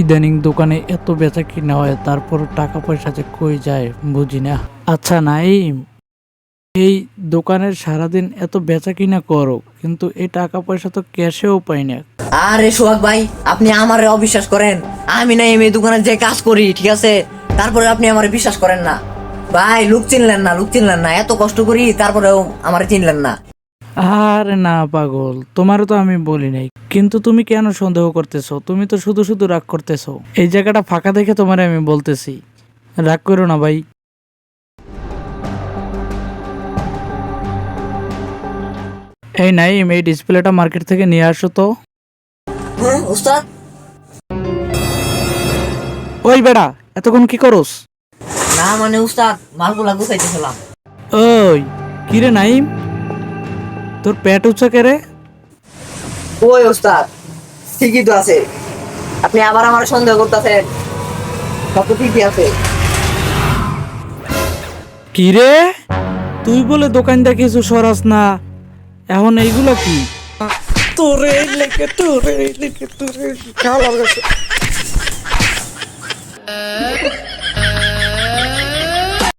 ইদানিং দোকানে এত বেচা কিনা হয় তারপর টাকা পয়সা যে কই যায় বুঝি না। আচ্ছা নাইম, এই দোকানের সারাদিন এত বেচা কিনা করো, কিন্তু এই টাকা পয়সা তো ক্যাশেও পাই না। আরে সোহাগ ভাই, আপনি আমারে অবিশ্বাস করেন। আমি না এই দোকানে যে কাজ করি, ঠিক আছে? তারপরে আপনি আমারে বিশ্বাস করেন না। ভাই, লোক চিনলেন না, লোক চিনলেন না। এত কষ্ট করি, তারপরেও আমারে চিনলেন না। আরে না পাগল। তোমারও তো আমি বলি নাই। কিন্তু তুমি কেন সন্দেহ করতেছো? তুমি তো শুধু শুধু রাগ করতেছো। এই জায়গাটা ফাঁকা দেখে তোমারে আমি বলতেছি। রাগ করো না ভাই। এই নাইম এই ডিসপ্লেটা মার্কেট থেকে নিয়ে আসো তো। হ্যাঁ উস্তাদ ওই বেড়া এতক্ষণ কি করস? না মানে উস্তাদ মালগুলা গুছাইতেছিলাম ওই কিরে নাইম? তোর পেট উচ্চা কে রে ওই উস্তাদ ঠিকই তো আছে। আপনি আবার আমার সন্দেহ করতেছেন। সব ঠিকই আছে। কিরে? তুই বলে দোকানটা কিছু সরাস না। এখন এইগুলা কি? তোরে লেগে তোরে লেগে তোরে